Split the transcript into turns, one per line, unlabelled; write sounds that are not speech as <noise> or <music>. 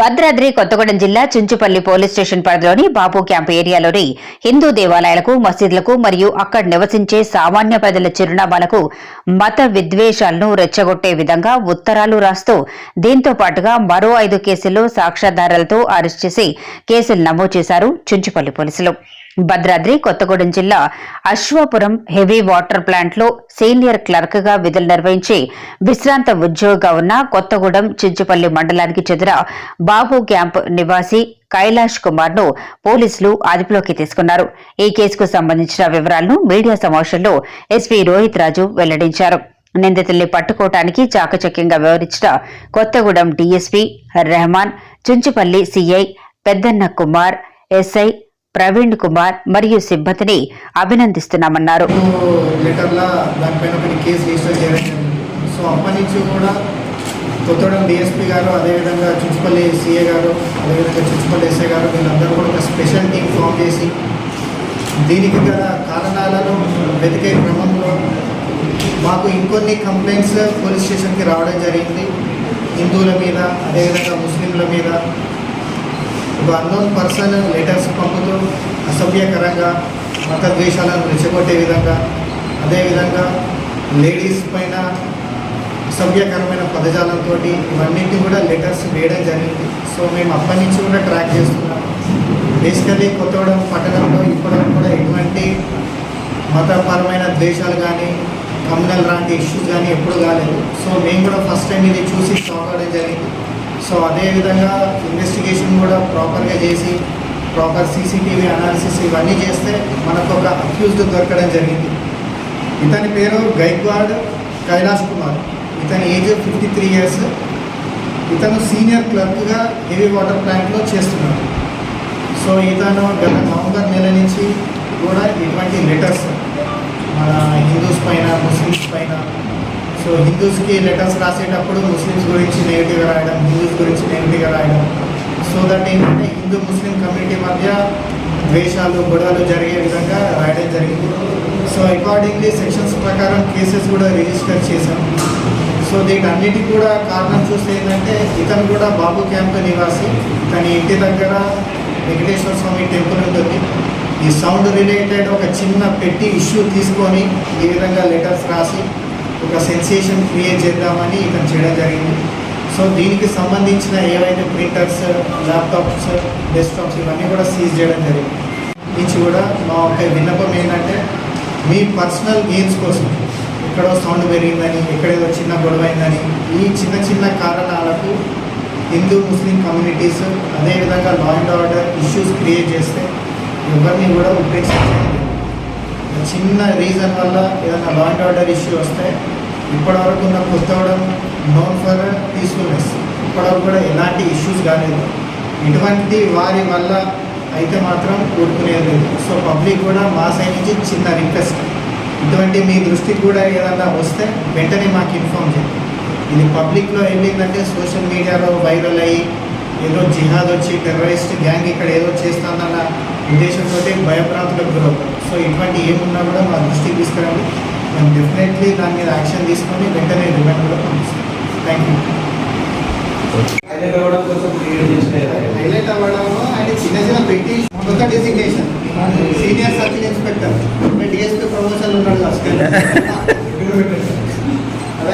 భద్రాద్రి కొత్తగూడెం జిల్లా Chunchupalli police station పరిధిలోని బాపు camp ఏరియాలోని Hindu దేవాలయాలకు మసీదులకు మరియు అక్కడ నివసించే సామాన్య ప్రజల చిరునామాలకు మత విద్వేషాలను రెచ్చగొట్టే విధంగా ఉత్తరాలు రాస్తూ దీంతో పాటుగా మరో ఐదు కేసుల్లో సాక్ష్యాధారాలతో అరెస్ట్ చేసి కేసులు నమోదు చేశారు చుంచుపల్లి పోలీసులు. భద్రాద్రి కొత్తగూడెం జిల్లా అశ్వాపురం హెవీ వాటర్ ప్లాంట్లో సీనియర్ క్లర్క్గా విధులు నిర్వహించి విశ్రాంత ఉద్యోగిగా ఉన్న కొత్తగూడెం చించుపల్లి మండలానికి చెందిన బాబు క్యాంప్ నివాసి కైలాష్ కుమార్ను పోలీసులు అదుపులోకి తీసుకున్నారు. ఈ కేసుకు సంబంధించిన వివరాలను మీడియా సమావేశంలో ఎస్పీ రోహిత్ రాజు వెల్లడించారు. నిందితుల్ని పట్టుకోవటానికి చాకచక్యంగా వ్యవహరించిన Kothagudem DSP Rehman Chunchupalli CI Peddanna Kumar SI Praveen Kumar మరియు సిబ్బందిని అభినందిస్తున్నామన్నారు.
లెటర్లా దానిపైన కేసు రిజిస్టర్ సో అప్పటి నుంచి కూడా కొత్తగూడెం డిఎస్పీ గారు అదేవిధంగా చుంచుపల్లి సీఏ గారు అదేవిధంగా చుంచుపల్లి ఎస్ఏ గారు వీళ్ళందరూ కూడా ఒక స్పెషల్ టీం ఫామ్ చేసి దీనికి గల కారణాలను వెతికే క్రమంలో మాకు ఇంకొన్ని కంప్లైంట్స్ పోలీస్ స్టేషన్కి రావడం జరిగింది. హిందువుల మీద అదేవిధంగా ముస్లింల మీద అన్నోన్ పర్సన్ లెటర్స్ పంపుతూ అసభ్యకరంగా మత ద్వేషాలను రెచ్చగొట్టే విధంగా అదేవిధంగా లేడీస్ పైన అసభ్యకరమైన పదజాలంతో ఇవన్నింటి కూడా లెటర్స్ వేయడం జరిగింది. సో మేము అప్పటి నుంచి కూడా ట్రాక్ చేస్తున్నాం. బేసికలీ కొత్తగూడెం పట్టణంలో ఇప్పటివరకు కూడా ఎటువంటి మతపరమైన ద్వేషాలు కానీ కమ్యూనల్ లాంటి ఇష్యూస్ కానీ ఎప్పుడు కాలేదు. సో మేము కూడా ఫస్ట్ టైం ఇది చూసి షాక్ అవ్వడం జరిగింది. సో అదేవిధంగా ఇన్వెస్టిగేషన్ కూడా ప్రాపర్గా చేసి ప్రాపర్ సీసీటీవీ అనాలిసిస్ ఇవన్నీ చేస్తే మనకు ఒక అక్యూజ్డ్ దొరకడం జరిగింది. ఇతని పేరు గైక్వాడ్ కైలాష్ కుమార్. ఇతని ఏజ్ ఫిఫ్టీ త్రీ ఇయర్స్ ఇతను సీనియర్ క్లర్క్గా హెవీ వాటర్ ప్లాంట్లో చేస్తున్నాడు. సో ఇతను గత నవంబర్ నెల నుంచి కూడా ఇటువంటి లెటర్స్ మన హిందూస్ పైన ముస్లిమ్స్ పైన సో హిందూస్కి లెటర్స్ రాసేటప్పుడు ముస్లిమ్స్ గురించి నెగిటివ్గా రాయడం హిందూస్ గురించి నెగిటివ్గా రాయడం. సో దట్ ఏంటంటే హిందూ ముస్లిం కమ్యూనిటీ మధ్య ద్వేషాలు గొడవలు జరిగే విధంగా రాయడం జరిగింది. సో అకార్డింగ్లీ సెక్షన్స్ ప్రకారం కేసెస్ కూడా రిజిస్టర్ చేశాం. సో దీటన్నిటికి కూడా కారణం చూస్తే ఏంటంటే ఇతను కూడా బాబు క్యాంప్ నివాసి. తన ఇంటి దగ్గర వెంకటేశ్వర స్వామి టెంపుల్ ఉంటుంది. ఈ సౌండ్ రిలేటెడ్ ఒక చిన్న పెట్టి ఇష్యూ తీసుకొని ఈ విధంగా లెటర్స్ రాసి ఒక సెన్సేషన్ క్రియేట్ చేద్దామని ఇతను చేయడం జరిగింది. సో దీనికి సంబంధించిన ఏవైతే ప్రింటర్స్ ల్యాప్టాప్స్ డెస్క్టాప్స్ ఇవన్నీ కూడా సీజ్ చేయడం జరిగింది. నుంచి కూడా మా ఒక విన్నపం ఏంటంటే మీ పర్సనల్ గెయిన్స్ కోసం ఎక్కడో సౌండ్ పెరిగిందని ఎక్కడేదో చిన్న గొడవ అయిందని ఈ చిన్న చిన్న కారణాలకు హిందూ ముస్లిం కమ్యూనిటీస్ అదేవిధంగా law and order issues create చేస్తే ఎవరిని కూడా ఉపేక్షించలేదు. చిన్న రీజన్ వల్ల ఏదైనా లా అండ్ ఆర్డర్ ఇష్యూ వస్తే ఇప్పటివరకు ఉన్న కొత్తవడం నోన్ ఫర్ పీస్ఫుల్నెస్ ఇప్పటివరకు కూడా ఎలాంటి ఇష్యూస్ కాలేదు. ఇటువంటి వారి వల్ల అయితే మాత్రం కోరుకునేది లేదు. సో పబ్లిక్ కూడా మా సైడ్ నుంచి చిన్న రిక్వెస్ట్ ఇటువంటి మీ దృష్టికి కూడా ఏదన్నా వస్తే వెంటనే మాకు ఇన్ఫామ్ చేయండి. ఇది పబ్లిక్లో వెళ్ళిందంటే సోషల్ మీడియాలో వైరల్ అయ్యి ఏదో జిహాద్ వచ్చి టెర్రరిస్ట్ గ్యాంగ్ ఇక్కడ ఏదో చేస్తుందన్న ఉద్దేశంతో భయభ్రాంతులకు గురవుతారు. సో ఇటువంటి ఏమున్నా కూడా మా దృష్టికి తీసుకురండి. మేము డెఫినెట్లీ దాని మీద యాక్షన్ తీసుకొని వెంటనే రిమాండ్ కూడా పంపిస్తాం. థ్యాంక్ యూ
హైలైట్ అవ్వడం
ఆయన చిన్న చిన్న పెట్టి కొత్త designation senior circle inspector DSP promotion ఉన్నాడు <laughs> అదే